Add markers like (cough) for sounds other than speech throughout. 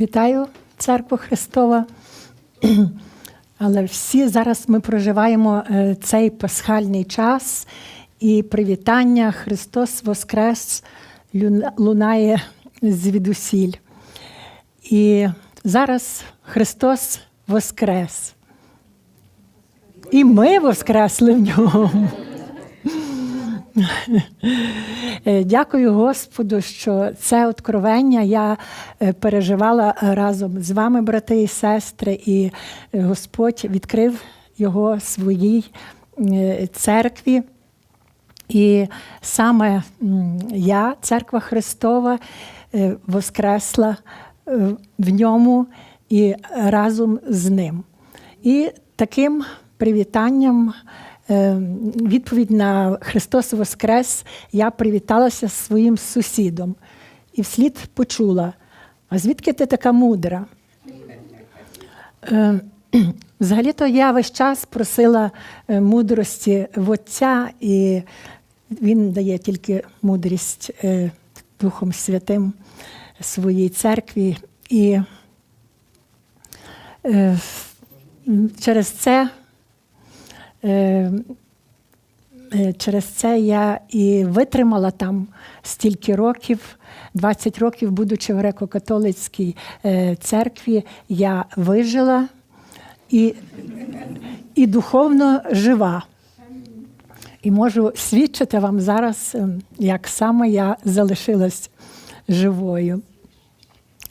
Вітаю, Церква Христова. (clears throat) Але всі зараз ми проживаємо е, цей пасхальний час і привітання Христос Воскрес лунає звідусіль. І зараз Христос Воскрес. І ми воскресли в ньому. Е, Дякую Господу, що це откровення я е, переживала разом з вами, брати і сестри, і е, Господь відкрив його своїй церкві. І саме я, церква Христова, воскресла в ньому і разом з ним. І таким привітанням, відповідь на Христос Воскрес, я привіталася з своїм сусідом і вслід почула: а звідки ти така мудра? Е, (clears throat) Взагалі-то я весь час просила е, мудрості в Отця, і він дає тільки мудрість е, Духом Святим своїй церкві. І е, через це, е, е, через це я і витримала там стільки років. 20 років, будучи в греко-католицькій е, церкві, я вижила і, і духовно жива. І можу свідчити вам зараз, як саме я залишилась живою.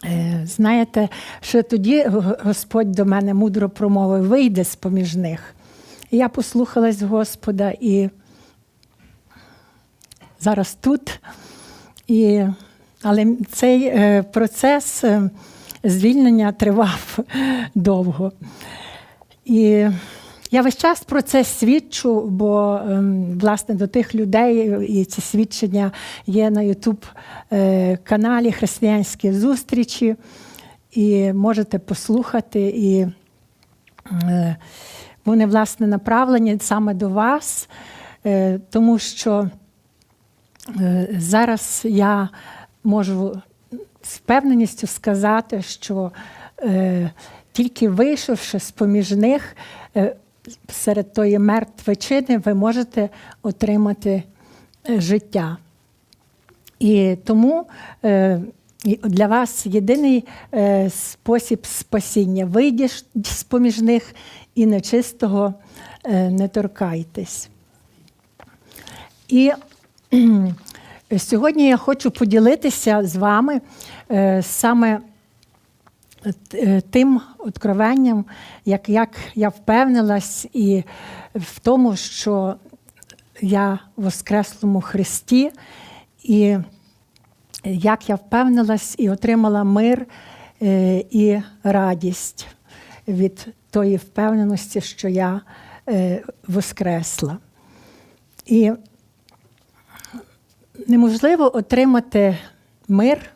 Е, Знаєте, що тоді Господь до мене мудро промовив: вийди з поміж них. Я послухалась Господа і зараз тут. І, але цей е, процес е, звільнення тривав (laughs) довго. І я весь час про це свідчу, бо ем, власне до тих людей і ці свідчення є на Ютуб е, каналі Християнські зустрічі, і можете послухати. І е, вони, власне, направлені саме до вас, е, тому що е, зараз я можу з впевненістю сказати, що е, тільки вийшовши з поміж них, серед тої мертвечини, ви можете отримати життя. І тому для вас єдиний спосіб спасіння вийдеш з поміж них і нечистого е, не торкайтесь. І сьогодні я хочу поділитися з вами е, саме е, тим откровенням, як, як я впевнилась і в тому, що я в Воскреслому Христі, і як я впевнилась і отримала мир і радість від тої впевненості, що я е, воскресла. І неможливо отримати мир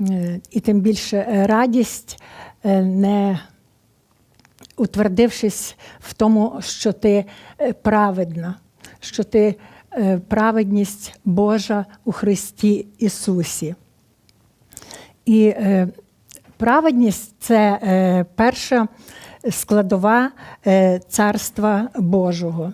е, і тим більше радість, е, не утвердившись в тому, що ти праведна, що ти праведність Божа у Христі Ісусі. І праведність це перша складова е, Царства Божого.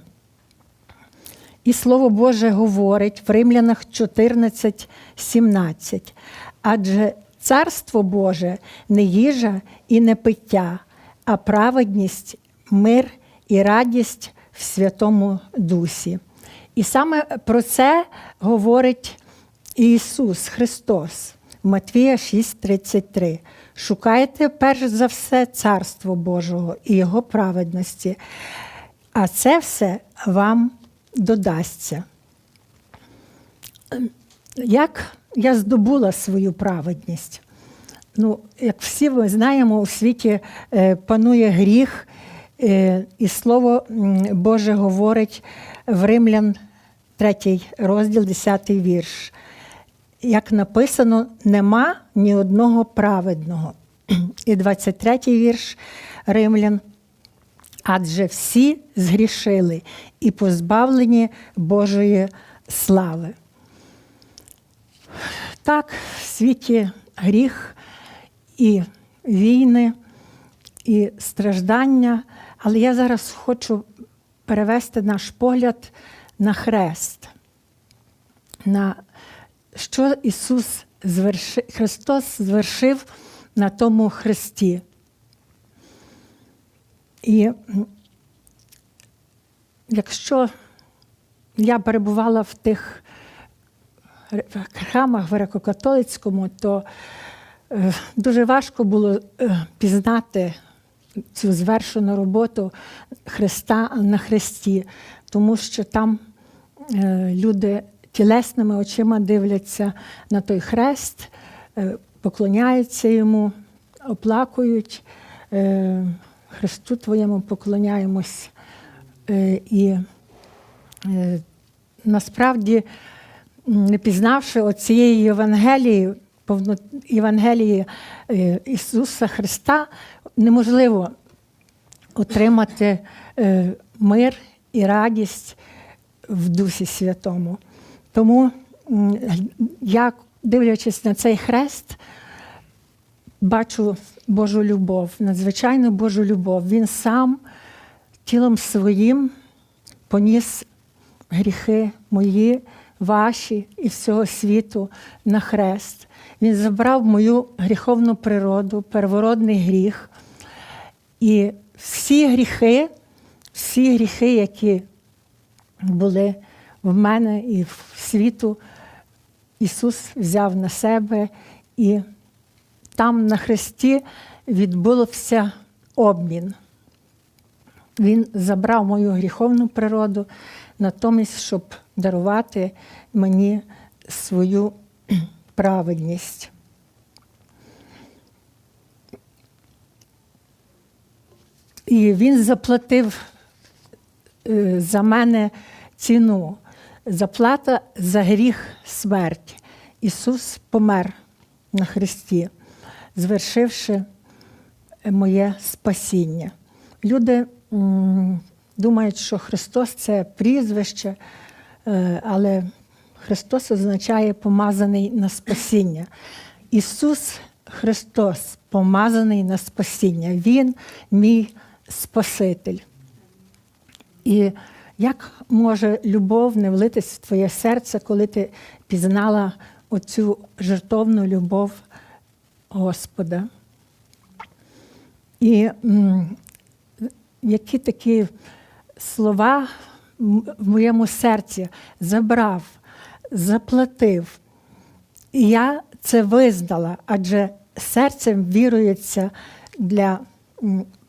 І Слово Боже говорить в Римлянах 14, 17. Адже Царство Боже не їжа і не пиття, а праведність, мир і радість в Святому Дусі. І саме про це говорить Ісус Христос Матвія 6,33. Шукайте перш за все Царство Божого і Його праведності, а це все вам додасться. Як я здобула свою праведність? Ну, як всі ми знаємо, у світі е, панує гріх, е, і Слово Боже говорить в Римлян 3 розділ, 10 вірш. Як написано, нема ні одного праведного. І 23 вірш Римлян. Адже всі згрішили і позбавлені Божої слави. Так, в світі гріх, і війни, і страждання. Але я зараз хочу перевести наш погляд на хрест, на що Ісус звершив, Христос звершив на тому хресті. І якщо я перебувала в тих ре- храмах греко-католицькому, то е, дуже важко було е, пізнати цю звершену роботу Христа на Христі, тому що там е, люди тілесними очима дивляться на той хрест, е, поклоняються йому, оплакують. е, Христу Твоєму поклоняємось. Е, І насправді, не пізнавши оцієї Євангелії, повно Євангелії Ісуса Христа, неможливо отримати мир і радість в Дусі Святому. Тому я, дивлячись на цей хрест, бачу Божу любов, надзвичайну Божу любов. Він сам тілом своїм поніс гріхи мої, ваші і всього світу на хрест. Він забрав мою гріховну природу, первородний гріх. І всі гріхи, всі гріхи, які були в мене і в світу, Ісус взяв на себе і там на хресті відбувся обмін. Він забрав мою гріховну природу, натомість, щоб дарувати мені свою (clears throat) праведність. І він заплатив е, за мене ціну. Заплата за гріх смерть. Ісус помер на Христі, звершивши моє спасіння. Люди думають, що Христос це прізвище, е, але Христос означає помазаний на спасіння. Ісус Христос помазаний на спасіння. Він мій Спаситель. І як може любов не влитись в твоє серце, коли ти пізнала оцю жертовну любов Господа? І які такі слова в моєму серці забрав, заплатив. І я це визнала, адже серцем вірується для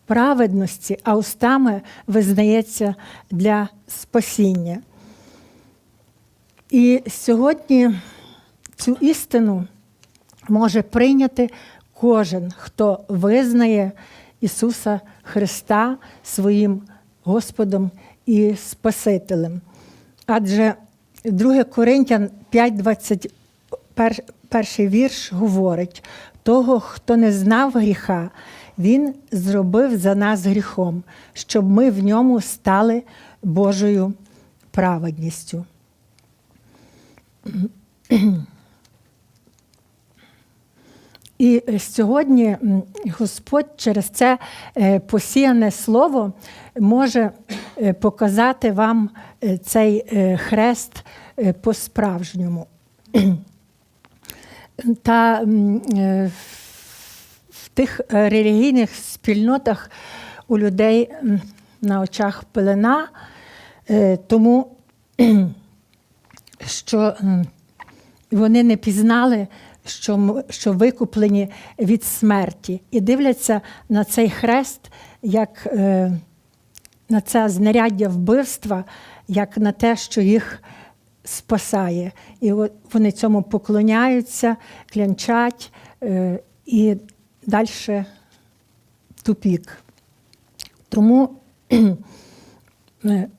праведності, а устами визнається для спасіння. І сьогодні цю істину може прийняти кожен, хто визнає Ісуса Христа своїм Господом і Спасителем. Адже 2 Коринтян 5:21 перший вірш говорить: того, хто не знав гріха, Він зробив за нас гріхом, щоб ми в ньому стали Божою праведністю. І сьогодні Господь через це е, посіяне слово може е, показати вам е, цей хрест по-справжньому. Та тих е, релігійних спільнотах у людей на очах пелена, е, тому (clears throat) що вони не пізнали, що, що викуплені від смерті, і дивляться на цей хрест як е, на це знаряддя вбивства, як на те, що їх спасає. І вони цьому поклоняються, клянчать і далі тупік. Тому (clears throat) е,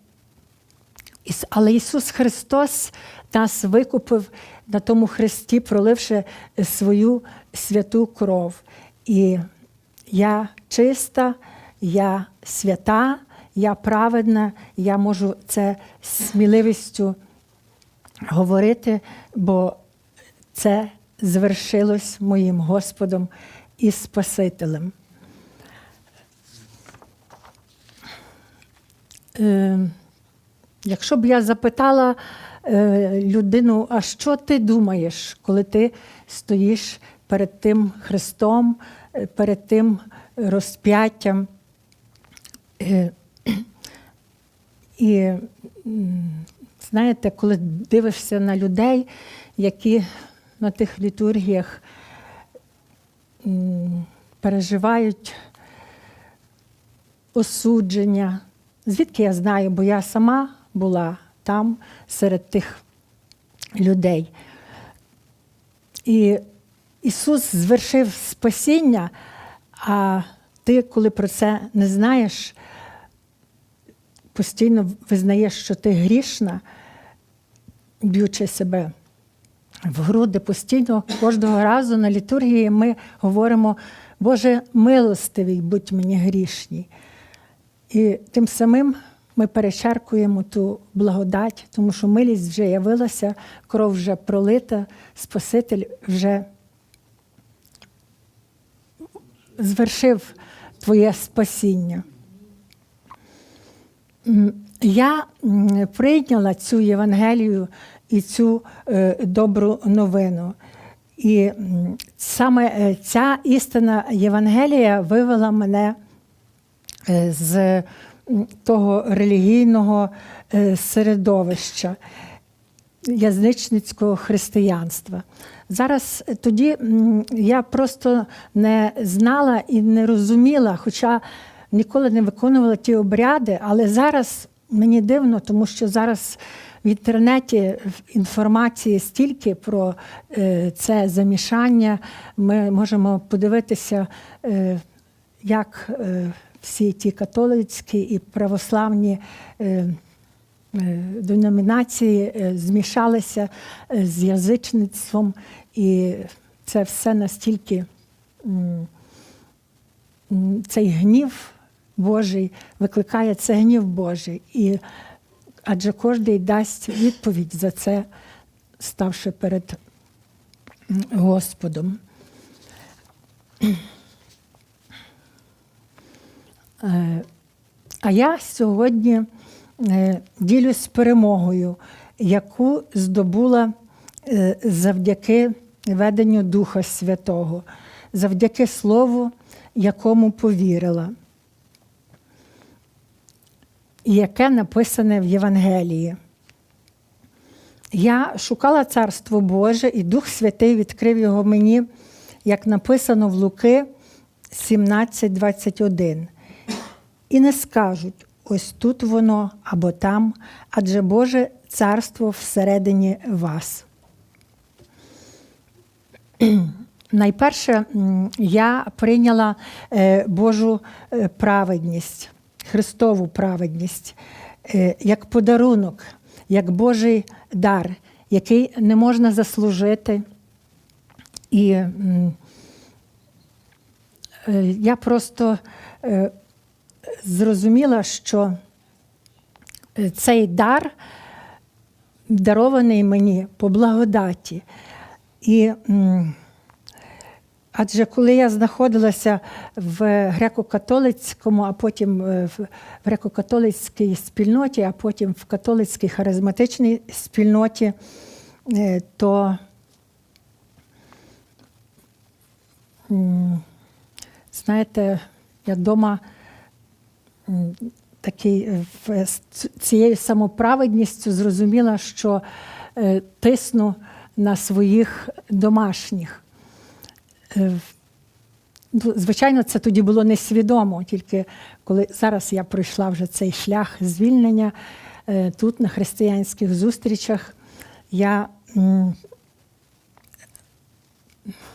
Але Ісус Христос нас викупив на тому хресті, проливши свою святу кров. І я чиста, я свята, я праведна, я можу це сміливістю говорити, бо це звершилось моїм Господом і Спасителем. Е, Якщо б я запитала е, людину, а що ти думаєш, коли ти стоїш перед тим Христом, е, перед тим розп'яттям? Е, І знаєте, коли дивишся на людей, які на тих літургіях переживають осудження. Звідки я знаю, бо я сама була там серед тих людей. І Ісус звершив спасіння, а ти, коли про це не знаєш, постійно визнаєш, що ти грішна, б'ючи себе в груди постійно, кожного разу на літургії ми говоримо, Боже, милостивий, будь мені грішній. І тим самим ми перечеркуємо ту благодать, тому що милість вже явилася, кров вже пролита, Спаситель вже звершив твоє спасіння. Я прийняла цю Євангелію і цю е, добру новину. І саме е, ця істина Євангелія вивела мене е, з того релігійного середовища язичницького християнства. Зараз тоді я просто не знала і не розуміла, хоча ніколи не виконувала ті обряди, але зараз мені дивно, тому що зараз в інтернеті інформації стільки про е, це замішання. Ми можемо подивитися, е, як е, всі ті католицькі і православні. Деномінації змішалися з язичництвом, і це все настільки цей гнів Божий викликає це гнів Божий. І адже кожен дасть відповідь за це, ставши перед Господом. Е, А я сьогодні е, ділюсь перемогою, яку здобула е, завдяки веденню Духа Святого, завдяки Слову, якому повірила, яке написане в Євангелії. Я шукала Царство Боже, і Дух Святий відкрив його мені, як написано в Луки 17,21. І не скажуть, ось тут воно або там, адже Боже царство всередині вас. (clears throat) Найперше я прийняла е, Божу е, праведність, Христову праведність е, як подарунок, як Божий дар, який не можна заслужити. І е, я просто е, зрозуміла, що цей дар дарований мені по благодаті. І адже коли я знаходилася в греко-католицькому, а потім е, в греко-католицькій спільноті, а потім в католицькій харизматичній спільноті, е, то знаєте, я вдома е, з цією самоправедністю зрозуміла, що тисну на своїх домашніх. Е, Звичайно, це тоді було несвідомо, тільки коли зараз я пройшла вже цей шлях звільнення е, тут, на християнських зустрічах, я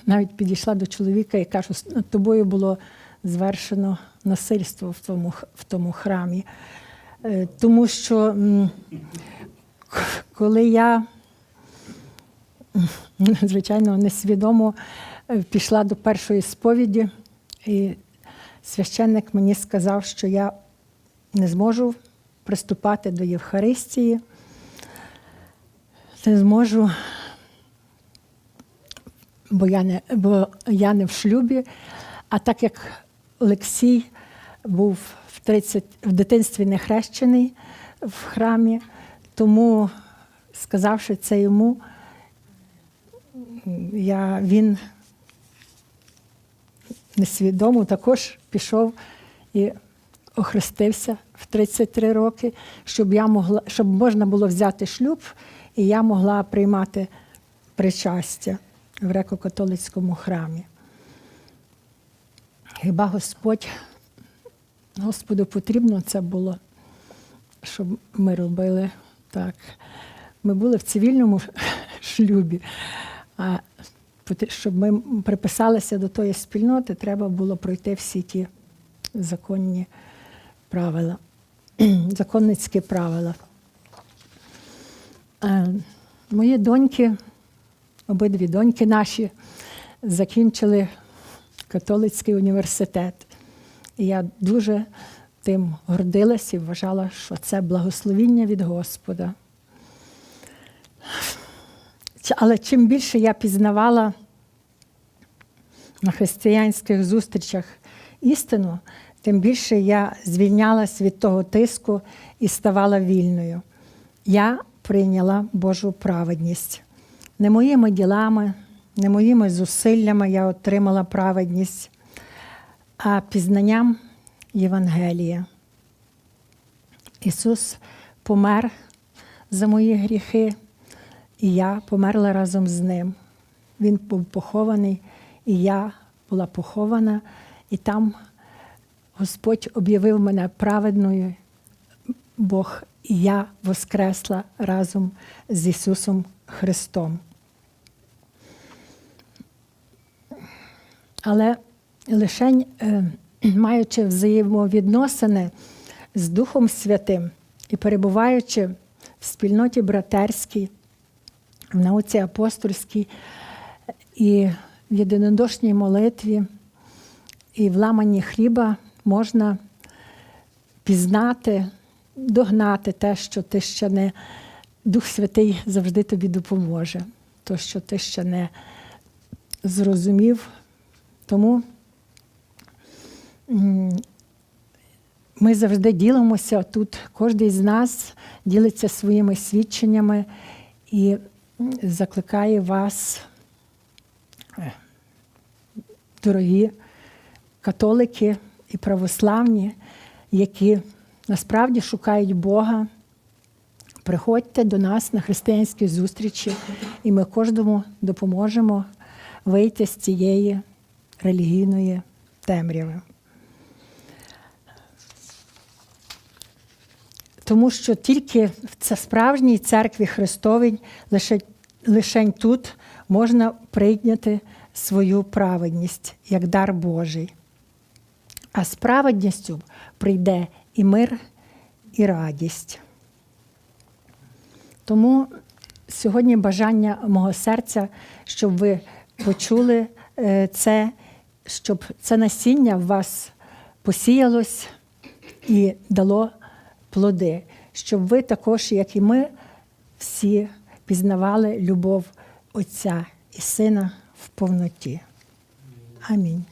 навіть підійшла до чоловіка і кажу, над тобою було звершено насильство в тому, в тому храмі. Е, Тому що коли я, (laughs) звичайно, несвідомо пішла до першої сповіді, і священник мені сказав, що я не зможу приступати до Євхаристії, не зможу бо я не, бо я не в шлюбі. А так як Олексій був в, 30, в дитинстві не хрещений в храмі, тому, сказавши це йому, я, він несвідомо також пішов і охрестився в 33 роки, щоб, я могла, щоб можна було взяти шлюб, і я могла приймати причастя в греко-католицькому храмі. Хіба Господь, Господу потрібно це було, щоб ми робили так. Ми були в цивільному (laughs) шлюбі, а щоб ми приписалися до тої спільноти, треба було пройти всі ті законні правила, (clears throat) законницькі правила. Е, Мої доньки, обидві доньки наші, закінчили католицький університет. І я дуже тим гордилась і вважала, що це благословіння від Господа. Але чим більше я пізнавала на християнських зустрічах істину, тим більше я звільнялась від того тиску і ставала вільною. Я прийняла Божу праведність. Не моїми ділами, не моїми зусиллями я отримала праведність, а пізнанням Євангелія. Ісус помер за мої гріхи, і я померла разом з ним. Він був похований, і я була похована, і там Господь об'явив мене праведною, Бог, і я воскресла разом з Ісусом Христом. Але лише маючи взаємовідносини з Духом Святим і перебуваючи в спільноті братерській, в науці апостольській і в єдинодушній молитві, і в ламанні хліба можна пізнати, догнати те, що ти ще не Дух Святий завжди тобі допоможе, то, що ти ще не зрозумів. Тому ми завжди ділимося тут, кожен з нас ділиться своїми свідченнями і закликає вас, дорогі католики і православні, які насправді шукають Бога. Приходьте до нас на християнські зустрічі, і ми кожному допоможемо вийти з цієї релігійної темряви. Тому що тільки в справжній церкві Христовій лише, лишень тут можна прийняти свою праведність як дар Божий. А з праведністю прийде і мир, і радість. Тому сьогодні бажання мого серця, щоб ви почули е, це, щоб це насіння в вас посіялось і дало плоди, щоб ви також, як і ми, всі пізнавали любов Отця і Сина повноті. Амінь.